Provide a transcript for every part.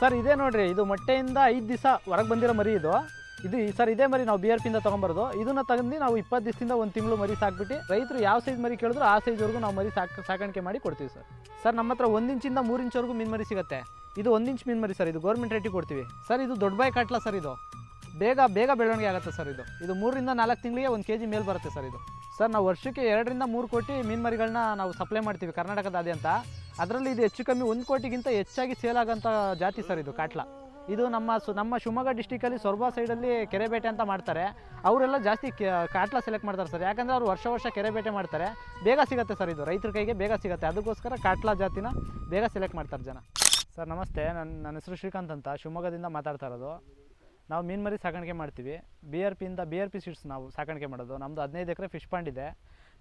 Sir, ಇದೇ ನೋಡ್ರಿ, ಇದು ಮೊಟ್ಟೆಯಿಂದ ಐದು ದಿವಸ ಹೊರಗೆ ಬಂದಿರೋ ಮರಿ ಇದು. ಇದು ಸರ್, ಇದೇ ಮರಿ ನಾವು ಬಿ ಆರ್ ಪಿಯಿಂದ ತೊಗೊಂಬರೋದು. ಇದನ್ನ ತಗೊಂಡು ನಾವು ಇಪ್ಪತ್ತು ದಿವಸದಿಂದ ಒಂದು ತಿಂಗಳು ಮರಿ ಸಾಕ್ಬಿಟ್ಟು, ರೈತರು ಯಾವ ಸೈಜ್ ಮರಿ ಕೇಳಿದ್ರು ಆ ಸೈಜ್ವರೆಗೂ ನಾವು ಮರಿ ಸಾಕು, ಸಾಕಾಣಿಕೆ ಮಾಡಿ ಕೊಡ್ತೀವಿ ಸರ್. ಸರ್, ನಮ್ಮ ಹತ್ರ ಒಂದು ಇಂಚಿಂದ ಮೂರು ಇಂಚ್ವರೆಗೂ ಮೀನು ಮರಿ ಸಿಗುತ್ತೆ. ಇದು ಒಂದು ಇಂಚ್ ಮೀನು ಮರಿ ಸರ್, ಇದು ಗೌರ್ಮೆಂಟ್ ರೇಟಿಗೆ ಕೊಡ್ತೀವಿ. ಸರ್, ಇದು ದೊಡ್ಡ ಬಾಯಿ ಕಾಟ್ಲ ಸರ್ ಇದು. ಬೇಗ ಬೇಗ ಬೆಳವಣಿಗೆ ಆಗುತ್ತೆ ಸರ್ ಇದು. ಇದು ಮೂರರಿಂದ ನಾಲ್ಕು ತಿಂಗಳಿಗೆ ಒಂದು ಕೆ ಜಿ ಮೇಲೆ ಬರುತ್ತೆ ಸರ್ ಇದು. ಸರ್, ನಾವು ವರ್ಷಕ್ಕೆ ಎರಡರಿಂದ ಮೂರು ಕೋಟಿ ಮೀನು ಮರಿಗಳನ್ನ ನಾವು ಸಪ್ಲೈ ಮಾಡ್ತೀವಿ ಕರ್ನಾಟಕದಾದ್ಯಂತ. ಅದರಲ್ಲಿ ಇದು ಹೆಚ್ಚು ಕಮ್ಮಿ ಒಂದು ಕೋಟಿಗಿಂತ ಹೆಚ್ಚಾಗಿ ಸೇಲ್ ಆಗೋಂಥ ಜಾತಿ ಸರ್ ಇದು ಕಾಟ್ಲ. ಇದು ನಮ್ಮ ಸು, ನಮ್ಮ ಶಿವಮೊಗ್ಗ ಡಿಸ್ಟಿಕಲ್ಲಿ ಸೊರಬ ಸೈಡಲ್ಲಿ ಕೆರೆಬೇಟೆ ಅಂತ ಮಾಡ್ತಾರೆ. ಅವರೆಲ್ಲ ಜಾಸ್ತಿ ಕಾಟ್ಲ ಸೆಲೆಕ್ಟ್ ಮಾಡ್ತಾರೆ ಸರ್. ಯಾಕಂದರೆ ಅವರು ವರ್ಷ ವರ್ಷ ಕೆರೆಬೇಟೆ ಮಾಡ್ತಾರೆ. ಬೇಗ ಸಿಗುತ್ತೆ ಸರ್ ಇದು. ರೈತರ ಕೈಗೆ ಬೇಗ ಸಿಗುತ್ತೆ. ಅದಕ್ಕೋಸ್ಕರ ಕಾಟ್ಲ ಜಾತಿನ ಬೇಗ ಸೆಲೆಕ್ಟ್ ಮಾಡ್ತಾರೆ ಜನ. ಸರ್, ನಮಸ್ತೆ. ನನ್ನ ನನ್ನ ಹೆಸರು ಶ್ರೀಕಾಂತ್ ಅಂತ. ಶಿವಮೊಗ್ಗದಿಂದ ಮಾತಾಡ್ತಾ ಇರೋದು. ನಾವು ಮೀನು ಮರಿ ಸಾಕಾಣಿಕೆ ಮಾಡ್ತೀವಿ. ಬಿ ಆರ್ ಪಿಯಿಂದ ಬಿ ಆರ್ ಪಿ ಸೀಡ್ಸ್ ನಾವು ಸಾಕಾಣಿಕೆ ಮಾಡೋದು. ನಮ್ಮದು ಹದಿನೈದು ಎಕರೆ ಫಿಶ್ ಪಾಂಡ್ ಇದೆ.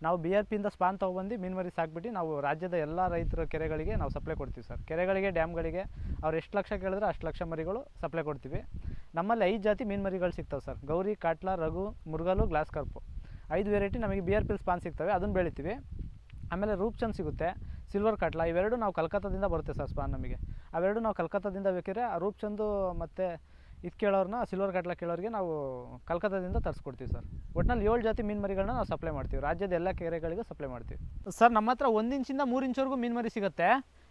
ನಾವು ಬಿ ಆರ್ ಪಿಯಿಂದ ಸ್ಪಾನ್ ತೊಗೊಬಂದು ಮೀನು ಮರಿ ಸಾಕ್ಬಿಟ್ಟು ನಾವು ರಾಜ್ಯದ ಎಲ್ಲ ರೈತರ ಕೆರೆಗಳಿಗೆ ನಾವು ಸಪ್ಲೈ ಕೊಡ್ತೀವಿ ಸರ್. ಕೆರೆಗಳಿಗೆ, ಡ್ಯಾಮ್ಗಳಿಗೆ ಅವ್ರು ಎಷ್ಟು ಲಕ್ಷ ಕೇಳಿದ್ರೆ ಅಷ್ಟು ಲಕ್ಷ ಮರಿಗಳು ಸಪ್ಲೈ ಕೊಡ್ತೀವಿ. ನಮ್ಮಲ್ಲಿ ಐದು ಜಾತಿ ಮೀನು ಮರಿಗಳು ಸಿಗ್ತವೆ ಸರ್. ಗೌರಿ, ಕಾಟ್ಲ, ರಘು, ಮುರುಗಲು, ಗ್ಲಾಸ್ ಕರ್ಪು. ಐದು ವೆರೈಟಿ ನಮಗೆ ಬಿ ಆರ್ ಪಿಲ್ ಸ್ಪಾನ್ ಸಿಗ್ತವೆ. ಅದನ್ನು ಬೆಳಿತೀವಿ. ಆಮೇಲೆ ರೂಪ್ಚಂದ್ ಸಿಗುತ್ತೆ, ಸಿಲ್ವರ್ ಕಾಟ್ಲ. ಇವೆರಡು ನಾವು ಕಲ್ಕತ್ತಾದಿಂದ ಬರುತ್ತೆ ಸರ್ ಸ್ಪಾನ್ ನಮಗೆ. ಅವೆರಡು ನಾವು ಕಲ್ಕತ್ತಾದಿಂದ ಬೇಕಿದ್ರೆ ರೂಪ್ಚಂದು ಮತ್ತು ಇದು ಕೇಳೋರನ್ನ ಸಿಲ್ವರ್ ಕಟ್ಲ ಕೇಳೋರಿಗೆ ನಾವು ಕಲ್ಕತ್ತಾದಿಂದ ತರಿಸ್ಕೊಡ್ತೀವಿ ಸರ್. ಒಟ್ನಲ್ಲಿ ಏಳು ಜಾತಿ ಮೀನು ಮರಿಗಳನ್ನ ನಾವು ಸಪ್ಲೈ ಮಾಡ್ತೀವಿ. ರಾಜ್ಯದ ಎಲ್ಲ ಕೆರೆಗಳಿಗೂ ಸಪ್ಲೈ ಮಾಡ್ತೀವಿ. ಸರ್, ನಮ್ಮ ಹತ್ರ ಒಂದು ಇಂಚಿಂದ ಮೂರು ಇಂಚ್ವರೆಗೂ ಮೀನು ಮರಿ ಸಿಗುತ್ತೆ.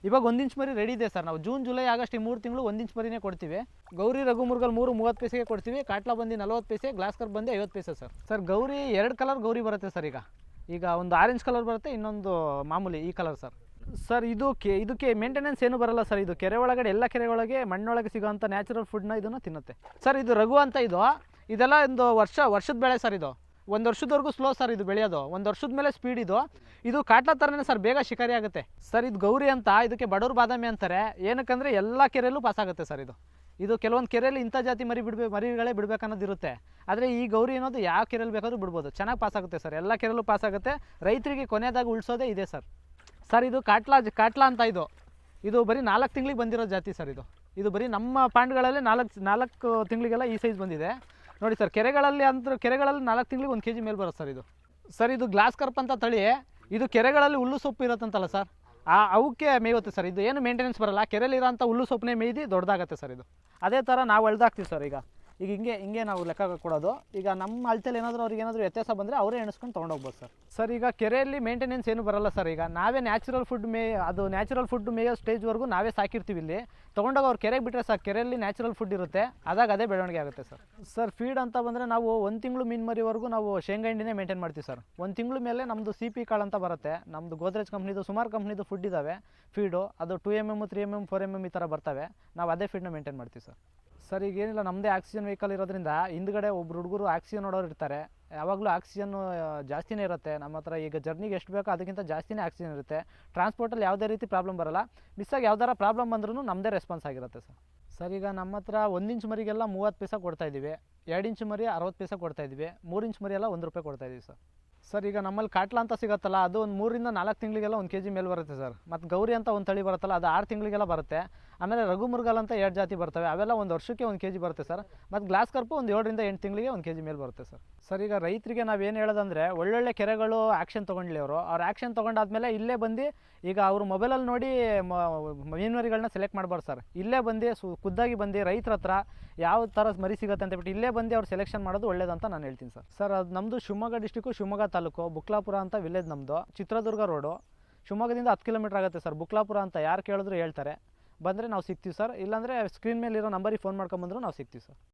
ಇವಾಗ ಒಂದು ಇಂಚ್ ಮರಿ ರೆಡಿ ಇದೆ ಸರ್. ನಾವು ಜೂನ್, ಜುಲೈ, ಆಗಸ್ಟ್ ಈ ಮೂರು ತಿಂಗಳು ಒಂದು ಇಂಚ್ ಮರಿನೇ ಕೊಡ್ತೀವಿ. ಗೌರಿ, ರಘುಮುರ್ಗಲ್ ಮೂರು ಮೂವತ್ತು ಪೈಸೆಗೆ ಕೊಡ್ತೀವಿ. ಕಾಟ್ಲಾ ಬಂದು ನಲ್ವತ್ತು ಪೈಸೆ ಗ್ಲಾಸ್ ಕರ್ ಬಂದು ಐವತ್ತು ಪೈಸೆ ಸರ್. ಸರ್, ಗೌರಿ ಎರಡು ಕಲರ್ ಗೌರಿ ಬರುತ್ತೆ ಸರ್ ಈಗ. ಈಗ ಒಂದು ಆರೆಂಜ್ ಕಲರ್ ಬರುತ್ತೆ, ಇನ್ನೊಂದು ಮಾಮೂಲಿ ಈ ಕಲರ್ ಸರ್. ಸರ್, ಇದು ಕೆ, ಇದಕ್ಕೆ ಮೇಂಟೆನೆನ್ಸ್ ಏನು ಬರಲ್ಲ ಸರ್, ಇದು ಕೆರೆ ಒಳಗಡೆ, ಎಲ್ಲ ಕೆರೆ ಮಣ್ಣೊಳಗೆ ಸಿಗುವಂಥ ನ್ಯಾಚುರಲ್ ಫುಡ್ನ ಇದನ್ನು ತಿನ್ನುತ್ತೆ. ಸರ್, ಇದು ರಘು ಅಂತ ಇದು. ಇದೆಲ್ಲ ಒಂದು ವರ್ಷ, ವರ್ಷದ ಬೆಳೆ ಸರ್ ಇದು. ಒಂದು ವರ್ಷದವರೆಗೂ ಸ್ಲೋ ಸರ್ ಇದು ಬೆಳೆಯೋದು. ಒಂದು ವರ್ಷದ ಮೇಲೆ ಸ್ಪೀಡ್ ಇದು. ಇದು ಕಾಟ್ಲ ಥರನೇ ಸರ್, ಬೇಗ ಶಿಕಾರಿ ಆಗುತ್ತೆ. ಸರ್, ಇದು ಗೌರಿ ಅಂತ, ಇದಕ್ಕೆ ಬಡವ್ರ ಬಾದಾಮಿ ಅಂತಾರೆ. ಏನಕ್ಕಂದರೆ ಎಲ್ಲ ಕೆರೆಯಲ್ಲೂ ಪಾಸ್ ಆಗುತ್ತೆ ಸರ್ ಇದು. ಇದು ಕೆಲವೊಂದು ಕೆರೆಯಲ್ಲಿ ಇಂಥ ಜಾತಿ ಮರಿ ಬಿಡ್ಬೇಕು ಮರಿಗಳೇ ಬಿಡ್ಬೇಕನ್ನೋದು ಇರುತ್ತೆ. ಆದರೆ ಈ ಗೌರಿ ಅನ್ನೋದು ಯಾವ ಕೆರೆಯಲ್ಲಿ ಬೇಕಾದರೂ ಬಿಡ್ಬೋದು. ಚೆನ್ನಾಗಿ ಪಾಸ್ ಆಗುತ್ತೆ ಸರ್. ಎಲ್ಲ ಕೆರೆಯಲ್ಲೂ ಪಾಸ್ ಆಗುತ್ತೆ. ರೈತರಿಗೆ ಕೊನೆಯದಾಗಿ ಉಳಿಸೋದೇ ಇದೆ ಸರ್. ಸರ್, ಇದು ಕಾಟ್ಲಾ ಕಾಟ್ಲಾ ಅಂತ ಇದು. ಇದು ಬರೀ ನಾಲ್ಕು ತಿಂಗಳಿಗೆ ಬಂದಿರೋ ಜಾತಿ ಸರ್ ಇದು. ಇದು ಬರೀ ನಮ್ಮ ಪಾಂಡ್ಗಳಲ್ಲಿ ನಾಲ್ಕು ನಾಲ್ಕು ತಿಂಗಳಿಗೆಲ್ಲ ಈ ಸೈಜ್ ಬಂದಿದೆ. ನೋಡಿ ಸರ್, ಕೆರೆಗಳಲ್ಲಿ ಅಂದ್ರೆ ಕೆರೆಗಳಲ್ಲಿ ನಾಲ್ಕು ತಿಂಗಳಿಗೆ ಒಂದು ಕೆ ಜಿ ಮೇಲೆ ಬರುತ್ತೆ ಸರ್ ಇದು. ಸರ್, ಇದು ಗ್ಲಾಸ್ ಕರ್ಪ್ ಅಂತ ತಳಿ, ಇದು ಕೆರೆಗಳಲ್ಲಿ ಹುಲ್ಲು ಸೊಪ್ಪು ಇರುತ್ತಂತಲ್ಲ ಸರ್. ಆ, ಅವಕ್ಕೆ ಮೇಯುತ್ತೆ ಸರ್. ಇದು ಏನು ಮೇಂಟೆನೆನ್ಸ್ ಬರಲ್ಲ. ಕೆರೆಯಲ್ಲಿರೋಂಥ ಹುಲ್ಲು ಸೊಪ್ಪನ್ನೇ ಮೇಯ್ದು ದೊಡ್ಡದಾಗತ್ತೆ ಸರ್ ಇದು. ಅದೇ ಥರ ನಾವು ಅಳ್ದಾಕ್ತೀವಿ ಸರ್ ಈಗ. ಈಗ ಹಿಂಗೆ ಹಿಂಗೆ ನಾವು ಲೆಕ್ಕ ಕೊಡೋದು. ಈಗ ನಮ್ಮ ಅಳತೆಯಲ್ಲಿ ಏನಾದರೂ ಅವ್ರಿಗೆ ಏನಾದರೂ ವ್ಯತ್ಯಾಸ ಬಂದರೆ ಅವರೇ ಎಣಿಸ್ಕೊಂಡು ತೊಗೊಂಡೋಗ್ಬೋದು ಸರ್. ಸರ್ ಈಗ ಕೆರೆಯಲ್ಲಿ ಮೇಂಟೆನೆನ್ಸ್ ಏನು ಬರಲ್ಲ ಸರ್. ಈಗ ನಾವೇ ನ್ಯಾಚುರಲ್ ಫುಡ್ ಮೇ ಅದು ನ್ಯಾಚುರಲ್ ಫುಡ್ ಮೇಯೋ ಸ್ಟೇಜ್ವರೆಗೂ ನಾವೇ ಸಾಕಿರ್ತೀವಿ ಇಲ್ಲಿ. ತೊಗೊಂಡೋಗಿ ಅವ್ರು ಕೆರೆಗೆ ಬಿಟ್ಟರೆ ಸರ್ ಕೆರೆಯಲ್ಲಿ ನ್ಯಾಚುರಲ್ ಫುಡ್ ಇರುತ್ತೆ. ಅದಾಗ ಅದೇ ಬೆಳವಣಿಗೆ ಆಗುತ್ತೆ ಸರ್. ಸರ್ ಫೀಡ್ ಅಂತ ಬಂದರೆ ನಾವು ಒಂದು ತಿಂಗಳು ಮೀನು ಮರಿವರೆಗೂ ನಾವು ಶೇಂಗಾ ಹಿಂಡಿನೇ ಮೇಂಟೈನ್ ಮಾಡ್ತೀವಿ ಸರ್. ಒಂದು ತಿಂಗಳು ಮೇಲೆ ನಮ್ಮದು ಸಿ ಪಿ ಕಾಳು ಅಂತ ಬರುತ್ತೆ. ನಮ್ಮದು ಗೋದ್ರೇಜ್ ಕಂಪ್ನಿದು ಸುಮಾರು ಕಂಪ್ನಿದು ಫುಡ್ ಇದ್ದಾವೆ ಫೀಡು ಅದು two M M three M M four M M ಈ ಥರ ಬರ್ತವೆ. ನಾವು ಅದೇ ಫೀಡ್ನ ಮೇಂಟೈನ್ ಮಾಡ್ತೀವಿ ಸರ್. ಸರ್, ಈಗ ಏನಿಲ್ಲ ನಮ್ಮದೇ ಆಕ್ಸಿಜನ್ ವೆಹಿಕಲ್ ಇರೋದ್ರಿಂದ ಹಿಂದ್ಗಡೆ ಒಬ್ರು ಹುಡುಗರು ಆಕ್ಸಿಜನ್ ನೋಡೋರು ಇರ್ತಾರೆ. ಯಾವಾಗಲೂ ಆಕ್ಸಿಜನ್ ಜಾಸ್ತಿನೇ ಇರುತ್ತೆ. ನಮ್ಮ ಹತ್ರ ಈಗ ಜರ್ನಿಗೆ ಎಷ್ಟು ಬೇಕೋ ಅದಕ್ಕಿಂತ ಜಾಸ್ತಿನೇ ಆಕ್ಸಿಜನ್ ಇರುತ್ತೆ. ಟ್ರಾನ್ಸ್ಪೋರ್ಟಲ್ಲಿ ಯಾವುದೇ ರೀತಿ ಪ್ರಾಬ್ಲಮ್ ಬರಲ್ಲ. ಆಗಿ ಯಾವ್ದಾರ ಪ್ರಾಬ್ಲಮ್ ಬಂದ್ರೂ ನಮ್ಮದೇ ರೆಸ್ಪಾನ್ಸ್ ಆಗಿರುತ್ತೆ, ಸರ್. ಸರ್, ಈಗ ನಮ್ಮ ಹತ್ರ ಒಂದು ಇಂಚ್ ಮರಿಗೆಲ್ಲ ಮೂವತ್ತು ಪೈಸೆ ಕೊಡ್ತಾಯಿದ್ದೀವಿ ಎರಡು ಇಂಚ್ ಮರಿ ಅರವತ್ತು ಪೈಸೆ ಕೊಡ್ತಾಯಿದ್ದೀವಿ ಮೂರು ಇಂಚ್ ಮರಿ ಎಲ್ಲ ಒಂದು ರೂಪಾಯಿ ಕೊಡ್ತಾಯಿದ್ದೀವಿ ಸರ್. ಸರ್, ಈಗ ನಮ್ಮಲ್ಲಿ ಕಾಟ್ಲ ಅಂತ ಸಿಗುತ್ತಲ್ಲ, ಅದು ಒಂದು ಮೂರಿಂದ ನಾಲ್ಕು ತಿಂಗಳಿಗೆಲ್ಲ ಒಂದು ಕೆ ಜಿ ಮೇಲೆ ಬರುತ್ತೆ ಸರ್. ಮತ್ತು ಗೌರಿ ಅಂತ ಒಂದು ತಳಿ ಬರುತ್ತಲ್ಲ, ಅದು ಆರು ತಿಂಗಳಿಗೆಲ್ಲ ಬರುತ್ತೆ. ಆಮೇಲೆ ರಘು ಅಂತ ಎರಡು ಜಾತಿ ಬರ್ತವೆ, ಅವೆಲ್ಲ ಒಂದು ವರ್ಷಕ್ಕೆ ಒಂದು ಕೆ ಜಿ ಬರುತ್ತೆ ಸರ್. ಮತ್ತು ಗ್ಲಾಸ್ ಕರ್ಪು ಒಂದು ಏಳರಿಂದ ಎಂಟು ತಿಂಗಳಿಗೆ ಒಂದು ಕೆ ಜಿ ಮೇಲೆ ಬರುತ್ತೆ ಸರ್. ಸರ್, ಈಗ ರೈತರಿಗೆ ನಾವೇನು ಹೇಳೋದಂದರೆ ಒಳ್ಳೊಳ್ಳೆ ಕೆರೆಗಳು ಆ್ಯಕ್ಷನ್ ತೊಗೊಂಡ್ಲಿ ಅವರು. ಅವ್ರು ಆ್ಯಕ್ಷನ್ ತೊಗೊಂಡಾದ್ಮೇಲೆ ಇಲ್ಲೇ ಬಂದು ಈಗ ಅವರು ಮೊಬೈಲಲ್ಲಿ ನೋಡಿ ಮೀನುವರಿಗಳನ್ನ ಸೆಲೆಕ್ಟ್ ಮಾಡ್ಬಾರ್ದು ಸರ್. ಇಲ್ಲೇ ಬಂದು ಸು, ಖುದ್ದಾಗಿ ಬಂದು ರೈತರ ಹತ್ರ ಯಾವ ಥರ ಮರಿ ಸಿಗುತ್ತೆ ಅಂತ ಬಿಟ್ಟು ಇಲ್ಲೇ ಬಂದು ಅವ್ರು ಸೆಲೆಕ್ಷನ್ ಮಾಡೋದು ಒಳ್ಳೇದಂತ ನಾನು ಹೇಳ್ತೀನಿ ಸರ್. ಸರ್, ಅದು ನಮ್ಮದು ಶಿವಮೊಗ್ಗ ಡಿಸ್ಟಿಕ್ಕು ಶಿವಮೊಗ್ಗ ತಾಲೂಕು, ಬುಕ್ಲಾಪುರ ಅಂತ ವಿಲೇಜ್ ನಮ್ಮದು ಚಿತ್ರದುರ್ಗ ರೋಡು ಶಿವಮೊಗ್ಗದಿಂದ ಹತ್ತು ಕಿಲೋಮೀಟ್ರ್ ಆಗುತ್ತೆ ಸರ್. ಬುಕ್ಲಾಪುರ ಅಂತ ಯಾರು ಕೇಳಿದ್ರು ಹೇಳ್ತಾರೆ. ಬಂದರೆ ನಾವು ಸಿಗ್ತೀವಿ ಸರ್. ಇಲ್ಲಾಂದರೆ ಸ್ಕ್ರೀನ್ ಮೇಲೆ ಇರೋ ನಂಬರಿಗೆ ಫೋನ್ ಮಾಡ್ಕೊಂಬಂದ್ರು ನಾವು ಸಿಗ್ತೀವಿ ಸರ್.